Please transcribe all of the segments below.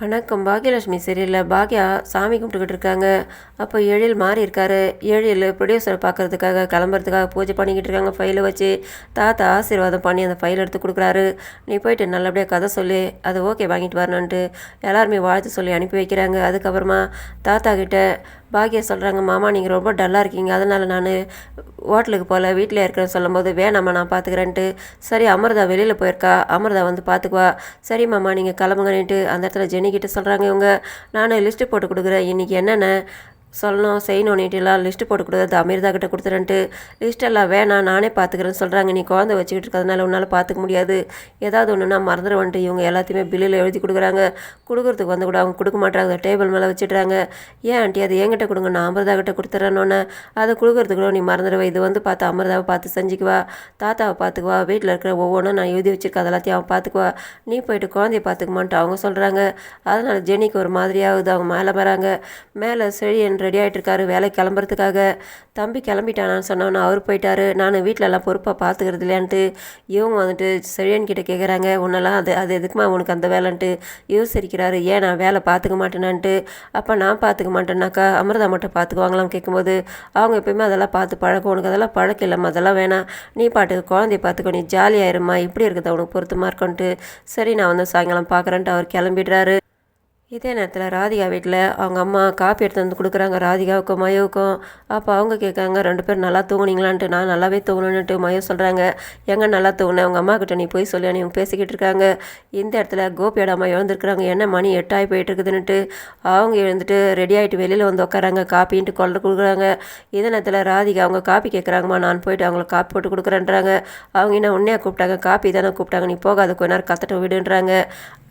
வணக்கம். பாக்யலட்சுமி சரியில்லை பாக்யா சாமி கும்பிட்டுக்கிட்டு இருக்காங்க. அப்போ ஏழில் மாறி இருக்காரு. ஏழில் ப்ரொடியூசரை பார்க்கறதுக்காக கிளம்புறதுக்காக பூஜை பண்ணிக்கிட்டு இருக்காங்க ஃபைலை வச்சு. தாத்தா ஆசீர்வாதம் பண்ணி அந்த ஃபைல் எடுத்து கொடுக்குறாரு. நீ போயிட்டு நல்லபடியாக கதை சொல்லி. அதை ஓகே வாங்கிட்டு வரணுன்ட்டு எல்லாருமே வாழ்த்து சொல்லி அனுப்பி வைக்கிறாங்க. அதுக்கப்புறமா தாத்தா கிட்ட பாக்யா சொல்கிறாங்க மாமா நீங்கள் ரொம்ப டல்லாக இருக்கீங்க. அதனால் நான் ஹோட்டலுக்கு போகல வீட்டில் இருக்கிறேன்னு சொல்லும்போது வேணாம்மா நான் பார்த்துக்கிறேன்ட்டு சரி அமிர்தா வெளியில் போயிருக்கா. அமிர்தா வந்து பார்த்துக்குவா சரி மாமா நீங்கள் கிளம்புங்கன்னுட்டு அந்த இடத்துல ஜெனிக்கிட்ட சொல்கிறாங்க இவங்க. நான் லிஸ்ட்டு போட்டு கொடுக்குறேன். இன்றைக்கி என்னென்ன? சொல்லணும் செய்யணும் நீட்டெல்லாம் லிஸ்ட்டு போட்டுக்கூடாது அது அமிர்தா கிட்ட கொடுத்துறேன்ட்டு. லிஸ்ட்டெல்லாம் வேணாம் நானே பார்த்துக்கிறேன்னு சொல்கிறாங்க நீ குழந்தை வச்சுக்கிட்டு இருக்கிறதுனால உன்னால் பார்த்துக்க முடியாது. ஏதாவது ஒன்றுனா மறந்துடுவன்ட்டு இவங்க எல்லாத்தையுமே பில்லில் எழுதி கொடுக்குறாங்க. கொடுக்குறதுக்கு வந்து கூட அவங்க கொடுக்க மாட்டாங்க டேபிள் மேலே வச்சுட்றாங்க. ஏன் ஆண்டி அது என்கிட்ட கொடுங்க. நான் அமிர்தா கிட்ட கொடுத்துட்றேன்னொன்னே அதை கொடுக்குறதுக்கு கூட நீ மறந்துடுவ இது வந்து பார்த்து அமிர்தாவை பார்த்து செஞ்சுக்குவா. தாத்தாவை பார்த்துக்குவா. வீட்டில் இருக்கிற ஒவ்வொன்றும் நான் எழுதி வச்சுருக்க அது எல்லாத்தையும் அவன் பார்த்துக்குவா. நீ போயிட்டு குழந்தைய பார்த்துக்குமான்ட்டு அவங்க சொல்கிறாங்க அதனால் ஜெனிக்கு ஒரு மாதிரியாகுது. அவங்க மேலே வராங்க. மேலே செழியன் ரெடி ஆகிட்டுருக்காரு வேலை வேலைக்கு கிளம்புறதுக்காக. தம்பி கிளம்பிட்டானான்னு சொன்னோன்னு அவர் போயிட்டாரு. நான் வீட்டிலலாம் பொறுப்பாக பார்த்துக்கிறது இல்லையான்ட்டு இவங்க வந்துட்டு செழியன் கிட்டே கேட்குறாங்க உன்னெல்லாம் அது அது எதுக்குமா உனக்கு அந்த வேலைன்ட்டு? இவர் சிரிக்கிறாரு ஏன் நான் வேலை பார்த்துக்க மாட்டேனான்ட்டு? அப்போ நான் பார்த்துக்க மாட்டேன்னாக்கா அமிர்தா மட்டும் பார்த்துக்குவாங்களாம் கேட்கும்போது அவங்க எப்பயுமே அதெல்லாம் பார்த்து பழக்கம் உனக்கு அதெல்லாம் பழக்கம் இல்லைம்மா அதெல்லாம் வேணாம். நீ பாட்டுக்கு குழந்தைய பார்த்துக்கோ நீ ஜாலியாயிருமா இப்படி இருக்குது உனக்கு பொருத்தமாக இருக்கும்ன்ட்டு? சரி நான் வந்து சாயங்காலம் பார்க்குறேன்ட்டு அவர் கிளம்பிடுறாரு. இதே நேரத்தில் ராதிகா வீட்டில் அவங்க அம்மா காப்பி எடுத்து வந்து கொடுக்குறாங்க. ராதிகாவுக்கும் மயோவுக்கும். அப்போ அவங்க கேட்காங்க ரெண்டு பேரும் நல்லா தூங்குனீங்களான்ட்டு. நான் நல்லாவே தூங்கணுன்ட்டு மயோ சொல்கிறாங்க எங்கே நல்லா தூங்கினேன் அவங்க அம்மா கிட்ட நீ போய் சொல்லி. இவங்க பேசிக்கிட்டு இருக்காங்க. இந்த இடத்துல கோபியோட அம்மா எழுந்திருக்கிறாங்க. என்ன மணி எட்டாகி போயிட்டு இருக்குதுன்னுட்டு அவங்க எழுந்துட்டு ரெடி ஆகிட்டு வெளியில் வந்து உட்காராங்க காப்பின்ட்டு கொள்ள கொடுக்குறாங்க. இதே நேரத்தில் ராதிகா அவங்க காப்பி கேட்குறாங்கம்மா. நான் போயிட்டு அவங்களுக்கு காப்பி போட்டு கொடுக்குறேன்றாங்க. அவங்க என்ன உன்னையாக கூப்பிட்டாங்க? காப்பி தானே கூப்பிட்டாங்க. நீ போகாத. கொஞ்ச நேரம் கத்தட்ட விடுன்றாங்க.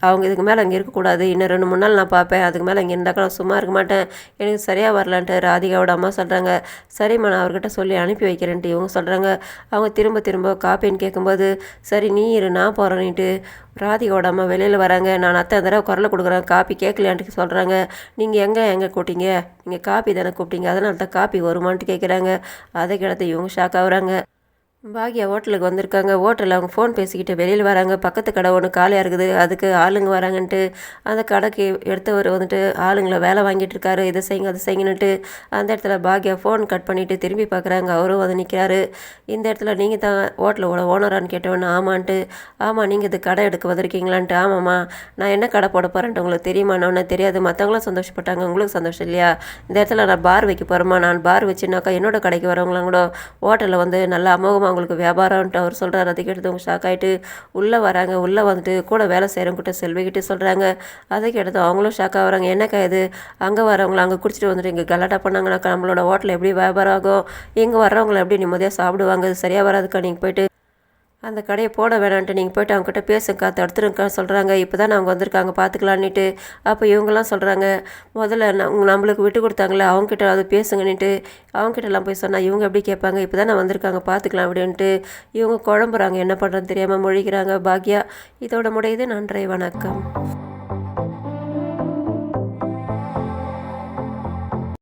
அவங்க இதுக்கு மேலே அங்கே இருக்கக்கூடாது. இன்னும் ரெண்டு மூணு நாள் நான் பார்ப்பேன். அதுக்கு மேலே இங்கே இருந்தாக்கா நான் சும்மா இருக்க மாட்டேன். எனக்கு சரியாக வரலான்ட்டு ராதிகாவோட அம்மா சொல்கிறாங்க சரிம்மா நான் அவர்கிட்ட சொல்லி அனுப்பி வைக்கிறேன்ட்டு இவங்க சொல்கிறாங்க அவங்க திரும்ப திரும்ப காப்பின்னு கேட்கும்போது சரி நீ இரு நான் போகிறேன்ட்டு ராதிகாவோட அம்மா வெளியில் வராங்க. நான் அத்தை தடவை குரலை கொடுக்குறேன். காப்பி கேட்கலையான்ட்டு சொல்கிறாங்க நீங்கள் எங்கே எங்கே கூப்பிட்டீங்க? நீங்கள் காப்பி தானே கூப்பிட்டீங்க. அதனால தான் காப்பி வருமான்ட்டு கேட்குறாங்க அதை கிடத்து இவங்க ஷாக் ஆகுறாங்க. பாக்யா ஹோட்டலுக்கு வந்திருக்காங்க. ஹோட்டலில் அவங்க ஃபோன் பேசிக்கிட்டு வெளியில் வராங்க. பக்கத்து கடை ஒன்று காலியாக இருக்குது. அதுக்கு ஆளுங்க வராங்கன்ட்டு அந்த கடைக்கு எடுத்தவர் வந்துட்டு ஆளுங்களை வேலை வாங்கிட்டு இருக்காரு. இதை செய்யுங்க அதை செய்யுங்கன்னுட்டு அந்த இடத்துல பாக்யா ஃபோன் கட் பண்ணிவிட்டு திரும்பி பார்க்குறாங்க அவரும் வந்து நிற்கிறாரு இந்த இடத்துல நீங்கள் தான் ஹோட்டலோட ஓனரான்னு கேட்டவொன்னு ஆமான்ட்டு ஆமாம் நீங்கள் இது கடை எடுக்க வந்திருக்கீங்களான்ட்டு ஆமாம்மா நான் என்ன கடை போட போகிறேன்ட்டு உங்களுக்கு தெரியுமான்னு தெரியாது. மற்றவங்களும் சந்தோஷப்பட்டாங்க. உங்களுக்கு சந்தோஷம் இல்லையா? இந்த இடத்துல நான் பார் வைக்க போகிறேம்மா நான் பார் வச்சுனாக்கா என்னோட கடைக்கு வரவங்களாம் கூட ஹோட்டலில் வந்து நல்லா அமோகமாக அவங்களுக்கு வியாபாரம்ன்ட்டு அவர் சொல்கிறார் அதை கேட்டதும் ஷாக் ஆகிட்டு உள்ளே வராங்க உள்ளே வந்துட்டு கூட வேலை செய்கிறவங்ககிட்ட செல்விக்கிட்டே சொல்கிறாங்க அதை கேட்டதும் அவங்களும் ஷாக் ஆகிறாங்க என்னக்கா இது? அங்கே வரவங்கள அங்கே குடிச்சிட்டு வந்துட்டு இங்கே கலாட்டா பண்ணாங்கனாக்கா நம்மளோட ஹோட்டல் எப்படி வியாபாரம் ஆகும்? இங்கே வர்றவங்களை எப்படி நிம்மதியாக சாப்பிடுவாங்க? அது சரியாக வராதுக்கா? நீங்கள் போயிட்டு அந்த கடையை போட வேணான்ட்டு நீங்கள் போய்ட்டு அவங்ககிட்ட பேசுங்கக்கா தடுத்துருங்கக்கா சொல்கிறாங்க இப்போ தான் அவங்க வந்திருக்காங்க பார்த்துக்கலான்னுட்டு அப்போ இவங்கெல்லாம் சொல்கிறாங்க முதல்ல நம்மளுக்கு விட்டு கொடுத்தாங்களே அவங்ககிட்ட அது பேசுங்கன்னுட்டு. அவங்ககிட்டலாம் போய் சொன்னால் இவங்க எப்படி கேட்பாங்க இப்போ தான் நான் வந்திருக்காங்க பார்த்துக்கலாம் அப்படின்ட்டு. இவங்க குழம்புறாங்க என்ன பண்ணுறதுன்னு தெரியாமல் மொழிகிறாங்க பாக்யா. இதோட முடியுது நன்றி வணக்கம்.